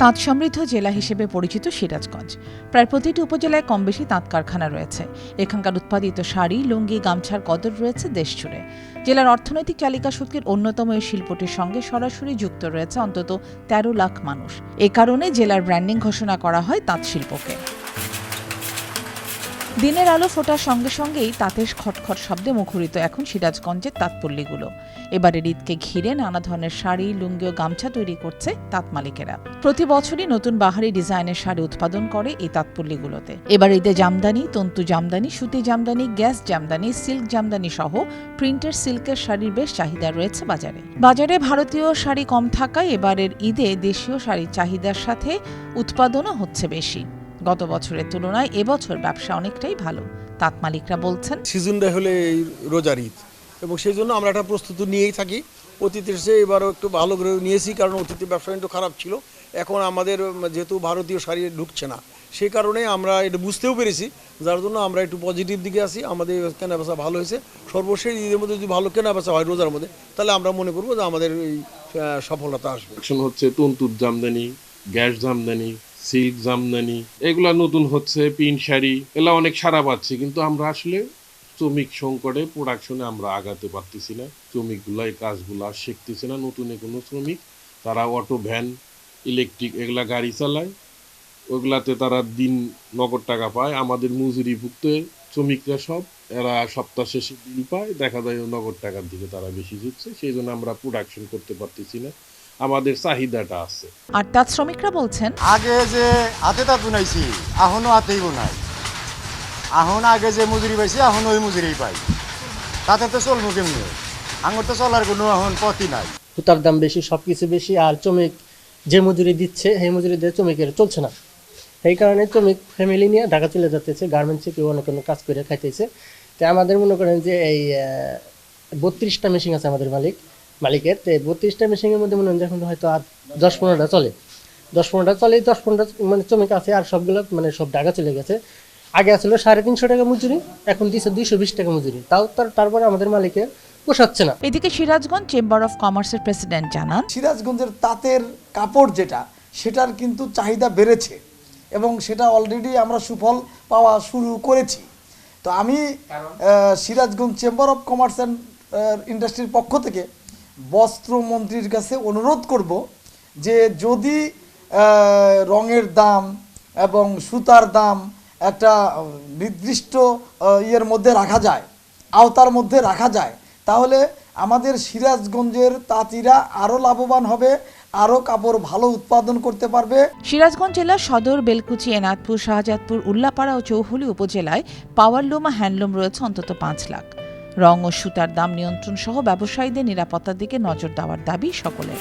তাঁত সমৃদ্ধ জেলা হিসেবে পরিচিত সিরাজগঞ্জ। প্রায় প্রতিটি উপজেলায় কম বেশি তাঁত কারখানা রয়েছে। এখানকার উৎপাদিত শাড়ি, লুঙ্গি, গামছার কদর রয়েছে দেশ জুড়ে। জেলার অর্থনৈতিক চালিকা শক্তির অন্যতম এই শিল্পটির সঙ্গে সরাসরি যুক্ত রয়েছে অন্তত তেরো লাখ মানুষ। এ কারণে জেলার ব্র্যান্ডিং ঘোষণা করা হয় তাঁত শিল্পকে। দিনের আলো ফোটার সঙ্গে সঙ্গেই তাঁতের খটখট শব্দে মুখরিত এখন সিরাজগঞ্জের তাঁতপল্লীগুলো। এবারের ঈদকে ঘিরে নানা ধরনের শাড়ি লুঙ্গি ও গামছা তৈরি করছে তাঁত মালিকেরা। প্রতি বছরই নতুন বাহারি ডিজাইনের শাড়ি উৎপাদন করে এই তাঁতপল্লীগুলোতে। এবার ঈদে জামদানি, তন্তু জামদানি, সুতি জামদানি, গ্যাস জামদানি, সিল্ক জামদানি সহ প্রিন্টের সিল্কের শাড়ির বেশ চাহিদা রয়েছে বাজারে। বাজারে ভারতীয় শাড়ি কম থাকায় এবারের ঈদে দেশীয় শাড়ির চাহিদার সাথে উৎপাদনও হচ্ছে বেশি। গত বছরের তুলনায় এবছর ব্যবসা অনেকটাই ভালো। তাঁত মালিকরা বলছেন সিজনটা হলে এই রোজার ঈদ। এবং সেই জন্য আমরা একটা প্রস্তুতি নিয়েই থাকি। অতীতের সে এবারও একটু ভালো করে নিয়েছি কারণ অতীতের ব্যবসা একটু খারাপ ছিল। এখন আমাদের যেহেতু ভারতীয় শাড়ি ঢুকছে না সেই কারণে আমরা এটা বুঝতেও পেরেছি। যার জন্য আমরা একটু পজিটিভ দিকে আসি আমাদের কেনা বেচা ভালো হয়েছে। সর্বশেষ ঈদের মধ্যে যদি ভালো কেনা বেচা হয় রোজার মধ্যে তাহলে আমরা মনে করব যে আমাদের এই সফলতা আসবে। হচ্ছে তন্তুর জামদানি গ্যাস জামদানি সিল্ক, জামদানি, এগুলা নতুন হচ্ছে পিন শাড়ি, এগুলা অনেক সারা পাচ্ছি, কিন্তু আমরা আসলে শ্রমিক সংকটে প্রোডাকশনে আমরা আগাতে পারতেছি না। শ্রমিকগুলা এই কাজগুলা আর শিখতেছে না, নতুন কোনো শ্রমিক। তারা অটো ভ্যান ইলেকট্রিক এগুলা গাড়ি চালায়। ওগুলাতে তারা দিন নগদ টাকা পায়। আমাদের মজুরিভুক্ত শ্রমিকরা সব, এরা সপ্তাহ শেষে বিল পায়। দেখা যায় নগদ টাকার দিকে তারা বেশি ঝুঁকছে, সেই জন্য আমরা প্রোডাকশন করতে পারতেছি না। আমাদের চাহিদাটা আছে। আর তাঁত শ্রমিকরা বলছেন আগে যে হাতে তা বুনাইছি এখনও হাতেই বোনাই এখন আগে যে মজুরি পাইছি এখন ওই মজুরি পাই। তাতে তো চলবো কেমনি? আঙুর তো চলার কোনো এখন পথই নাই। সুতার দাম বেশি সব কিছু বেশি আর শ্রমিক যে মজুরি দিচ্ছে সেই মজুরি দিয়ে শ্রমিকের চলছে না। সেই কারণে শ্রমিক ফ্যামিলি নিয়ে ঢাকা চলে যেতেছে গার্মেন্টসে কেউ অনেক কোনো কাজ করে খাইতেছে। তাই আমাদের মনে করেন যে এই বত্রিশটা মেশিন আছে আমাদের মালিক। মালিকের তো বত্রিশটা মেশিনের মধ্যে মনে হয় যে এখন হয়তো আর দশ পনেরোটা চলে। দশ পনেরোটা চলে দশ পনেরোটা মানে শ্রমিক আছে আর সবগুলো মানে সব ঢাকা চলে গেছে। আগে আসলে সাড়ে তিনশো টাকা মজুরি এখন দিচ্ছে দুইশো বিশ টাকা মজুরি। তাও তার তারপরে আমাদের মালিকের পোষাচ্ছে না। এদিকে সিরাজগঞ্জ চেম্বার অফ কমার্সের প্রেসিডেন্ট জানান সিরাজগঞ্জের তাঁতের কাপড় যেটা সেটার কিন্তু চাহিদা বেড়েছে এবং সেটা অলরেডি আমরা সুফল পাওয়া শুরু করেছি। তো আমি Sirajganj chamber of commerce and ইন্ডাস্ট্রির পক্ষ থেকে বস্ত্রমন্ত্রীর কাছে অনুরোধ করব যে যদি রঙের দাম এবং সুতার দাম একটা নির্দিষ্ট ইয়ের মধ্যে রাখা যায়, আওতার মধ্যে রাখা যায়, তাহলে আমাদের সিরাজগঞ্জের তাঁতিরা আরও লাভবান হবে আরও কাপড় ভালো উৎপাদন করতে পারবে। সিরাজগঞ্জ জেলার সদর বেলকুচি এনাদপুর শাহজাদপুর, উল্লাপাড়া ও চৌহুলি উপজেলায় পাওয়ারলুমা হ্যান্ডলুম রয়েছে অন্তত পাঁচ লাখ। রং ও সুতার দাম নিয়ন্ত্রণ সহ ব্যবসায়ীদের নিরাপত্তার দিকে নজর দেওয়ার দাবি সকলের।